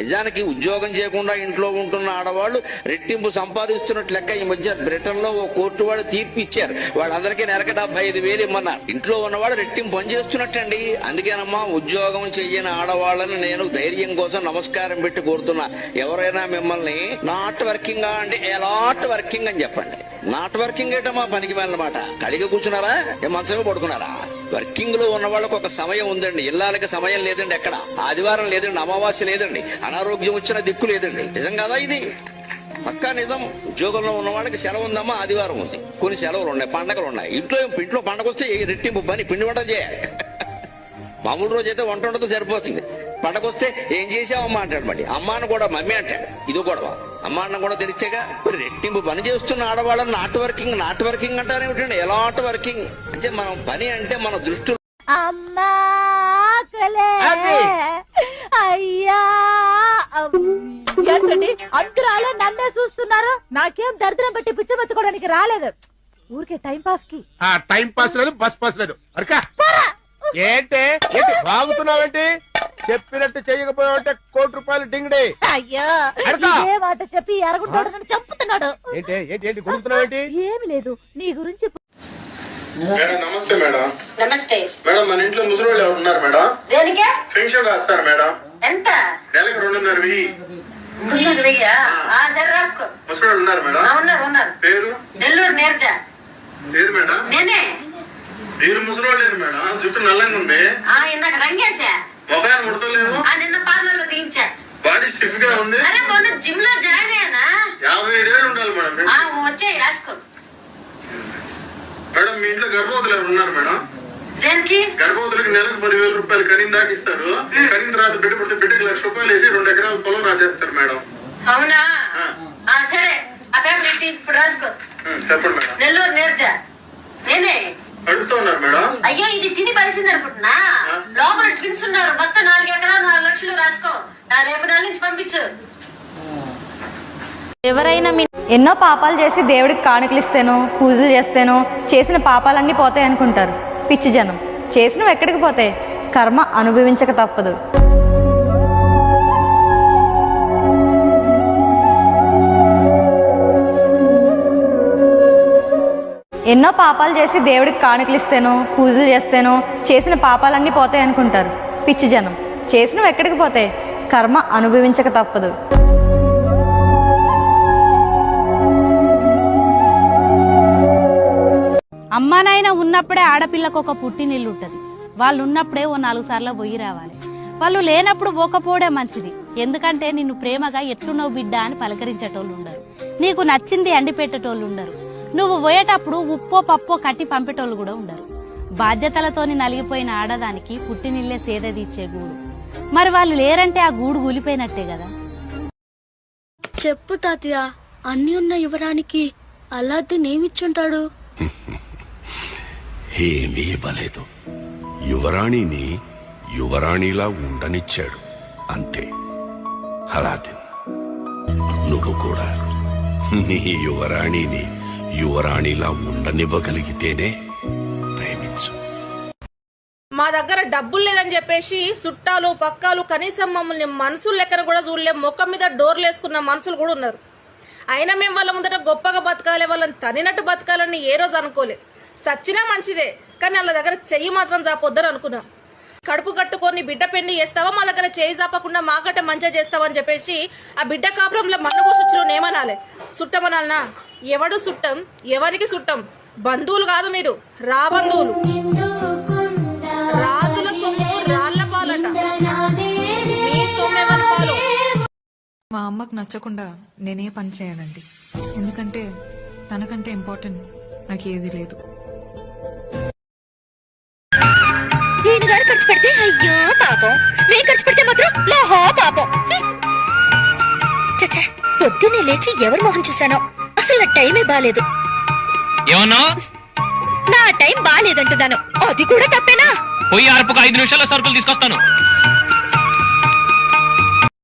నిజానికి ఉద్యోగం చేయకుండా ఇంట్లో ఉంటున్న ఆడవాళ్ళు రెట్టింపు సంపాదిస్తున్నట్లు లెక్క ఈ మధ్య బ్రిటన్లో ఓ కోర్టు వాళ్ళు తీర్పు ఇచ్చారు. వాళ్ళందరికీ నెలకి డెబ్బై ఐదు వేలు ఇమ్మన్నారు. ఇంట్లో ఉన్నవాడు రెట్టింపు పని చేస్తున్నట్టండి. అందుకేనమ్మా ఉద్యోగం చేయని ఆడవాళ్ళని నేను ధైర్యం కోసం నమస్కారం పెట్టి కోరుతున్నా. ఎవరైనా మిమ్మల్ని నాట్ వర్కింగ్ అంటే ఎలాట్ వర్కింగ్ అని చెప్పండి. నాట్ వర్కింగ్ ఏంటమ్మా పనికి వెళ్ళమాట. కడిగి కూర్చున్నారా? ఏ మంచమే పడుకున్నారా? వర్కింగ్లో ఉన్న వాళ్ళకి ఒక సమయం ఉందండి. ఇళ్ళకి సమయం లేదండి ఎక్కడ. ఆదివారం లేదండి అమావాస్య లేదండి. అనారోగ్యం వచ్చిన దిక్కు లేదండి. నిజం కదా ఇది? పక్కా నిజం. ఉద్యోగంలో ఉన్న వాళ్ళకి సెలవు ఉందమ్మా ఆదివారం ఉంది. కొన్ని సెలవులు ఉన్నాయి పండగలు ఉన్నాయి. ఇంట్లో ఇంట్లో పండగ వస్తే రెట్టింపు పని పిండి వంట చేయాలి. మామూలు రోజు అయితే వంట ఉండదు సరిపోతుంది. పండగ వస్తే ఏం చేసావమ్మా అంటాడు మళ్ళీ. అమ్మాను కూడా మమ్మీ అంటాడు. ఇది గొడవ. అమ్మ అన్న కూడా తెలిస్తేగా మరి రెట్టింపు పని చేస్తున్న ఆడవాళ్ళని నాట్ వర్కింగ్ నాట్ వర్కింగ్ అంటారు ఏమిటండి? ఎలాట్ వర్కింగ్? అంటే మనం పని అంటే మన దృష్టిలో అమ్మా. అయ్యా. ఏంటండి? అందరూ అలా నన్నే చూస్తున్నారు. నాకేం దరిద్రం పెట్టి పిచ్చబెత్తుకోవడానికి రాలేదు. ఊరికే టైం పాస్కి ఆ టైం పాస్ లేదు బస్ పాస్ లేదు. అరకా. ఏంటి? ఏంటి? వాగుతున్నావేంటి చెప్పినట్టు చేయకపోయావంటే కోటి రూపాయలు డింగ్డే. అయ్యో అడగా. ఇదే మాట చెప్పి ఎరగుంటాడు నన్ను చంపుతున్నాడు. ఏంటి ఏంటి ఏమి లేదు నీ గురించి మేడం నమస్తే మేడం. నమస్తే. మేడం మన ఇంట్లో ముసలి వాళ్ళు ఎవరు ఉన్నారు మేడం? దేనికే? పెన్షన్ రాస్తారు మేడం. ఎంత? నెలకు రెండున్నర వెయ్యి. ఆ సరే రాసుకో. ముసలి వాళ్ళు ఉన్నారు మేడం? ఆ, ఉన్నారు ఉన్నారు. పేరు? నెల్లూరు నేర్జ. లేదు మేడం? నేనే. మీరు ముసలి వాళ్ళు లేదు మేడం? జుట్టు నల్లంగా ఉంది ఆ ఇందాక రంగేశా. మొబైల్ ముడతలేవు ఆ నిన్న పార్లర్ దించా. బాడీ స్టిఫ్గా ఉంది. అరే మొన్న జిమ్లో జాయిన్ అయ్యానా? యాభై ఐదేళ్ళు ఉండాలి మేడం ఆ వచ్చాయి రాసుకో. మేడం మీ ఇంట్లో గర్భవతులు ఎవరు ఉన్నారు మేడం? దేనికి? గర్భవతులకి నెలకు పదివేల రూపాయలు కనిన దాకా ఇస్తారు. కనిన తర్వాత బిడ్డ పుడితే బిడ్డకి లక్ష రూపాయలు వేసి రెండు ఎకరాల పొలం రాసేస్తారు మేడం. అవునా? సరే. అక్కడ ఇప్పుడు రాసుకో. చెప్పండి మేడం. నెల్లూరు నేర్జ నేనే. అడుగుతూ ఉన్నారు మేడం. అయ్యో ఇది తిని పరిసింది అనుకుంటున్నా. లోపల ట్విన్స్ ఉన్నారు. మొత్తం నాలుగు ఎకరాలు నాలుగు లక్షలు రాసుకో. నా రేపు నెల నుంచి పంపించు. ఎవరైనా మీ ఎన్నో పాపాలు చేసి దేవుడికి కానుకలు ఇస్తేనో పూజలు చేస్తేనో చేసిన పాపాలన్నీ పోతాయి అనుకుంటారు. పిచ్చి జనం. చేసినవి ఎక్కడికి పోతాయి? కర్మ అనుభవించక తప్పదు. ఎన్నో పాపాలు చేసి దేవుడికి కానుకలు ఇస్తాను పూజలు చేస్తేనో చేసిన పాపాలన్నీ పోతాయి అనుకుంటారు. పిచ్చి జనం. చేసినవి ఎక్కడికి పోతాయి? కర్మ అనుభవించక తప్పదు. అమ్మానాయన ఉన్నప్పుడే ఆడపిల్లకు ఒక పుట్టినిల్లు ఉంటుంది వాళ్ళు ఉన్నప్పుడే ఓ నాలుగు సార్లు పోయి రావాలి. వాళ్ళు లేనప్పుడు పోకపోవడే మంచిది. ఎందుకంటే నిన్ను ప్రేమగా ఎట్లున్నావు బిడ్డ అని పలకరించేటోళ్ళు ఉండరు. నీకు నచ్చింది అండి పెట్టేటోళ్ళు ఉండరు. నువ్వు పోయేటప్పుడు ఉప్పో పప్పో కట్టి పంపేటోళ్ళు కూడా ఉండరు. బాధ్యతలతోని నలిగిపోయిన ఆడదానికి పుట్టినిల్లే సేద తీర్చే గూడు. మరి వాళ్ళు లేరంటే ఆ గూడు కూలిపోయినట్టే కదా? చెప్పు తాతయ్య అన్ని ఉన్న యువరానికి అలాద్దీన్ ఏమిచ్చుంటాడు? ఏమీ ఇవ్వలేదు. యువరాణిని యువరాణిలా ఉండనిచ్చాడు. అంతే. అలాదిన్ నువ్వు కూడా నీ యువరాణిని యువరాణిలా ఉండనివ్వగలిగితేనే ప్రేమించు. మా దగ్గర డబ్బులు లేదని చెప్పేసి చుట్టాలు పక్కాలు కనీసం మమ్మల్ని మనుషులు లెక్కన కూడా చూడలేం. ముఖం మీద డోర్లు వేసుకున్న మనుషులు కూడా ఉన్నారు. అయినా మేము వాళ్ళ ముందట గొప్పగా బతకాలి వాళ్ళని తనినట్టు బతకాలని ఏ రోజు అనుకోలే. సచ్చినా మంచిదే కానీ వాళ్ళ దగ్గర చెయ్యి మాత్రం చాపొద్దని అనుకున్నాం. కడుపు కట్టుకొని బిడ్డ పెండి చేస్తావా మా దగ్గర చేయి చాపకుండా మాకట మంచిగా చేస్తావా అని చెప్పేసి ఆ బిడ్డ కాపురంలో మన్న పోసొచ్చిన ఏమనాలి. చుట్టమనాలనా ఎవడు సుట్టం ఎవరికి సుట్టం? బంధువులు కాదు మీరు రా బంధువులు. రాజుల సొమ్ము రాళ్ళ పాలట. మీ సొమ్మెవరి పాలు? మా అమ్మకు నచ్చకుండా నేనే పని చేయనండి. ఎందుకంటే తనకంటే ఇంపార్టెంట్ నాకు ఏది లేదు. ఈయన గారు ఖర్చు పెడితే? అయ్యో పాపం. నేను ఖర్చు పెడితే మాత్రం లోహో పాపం. చచ్చా పొద్దున్నే లేచి ఎవరి మొహం చూశానో? అసలు నా టైమే బాలేదు. ఏమన్నా? నా టైం బాలేదంటున్నాను. అది కూడా తప్పేనా? పోయి అరపుకు ఐదు నిమిషాల్లో సరుకులు తీసుకొస్తాను.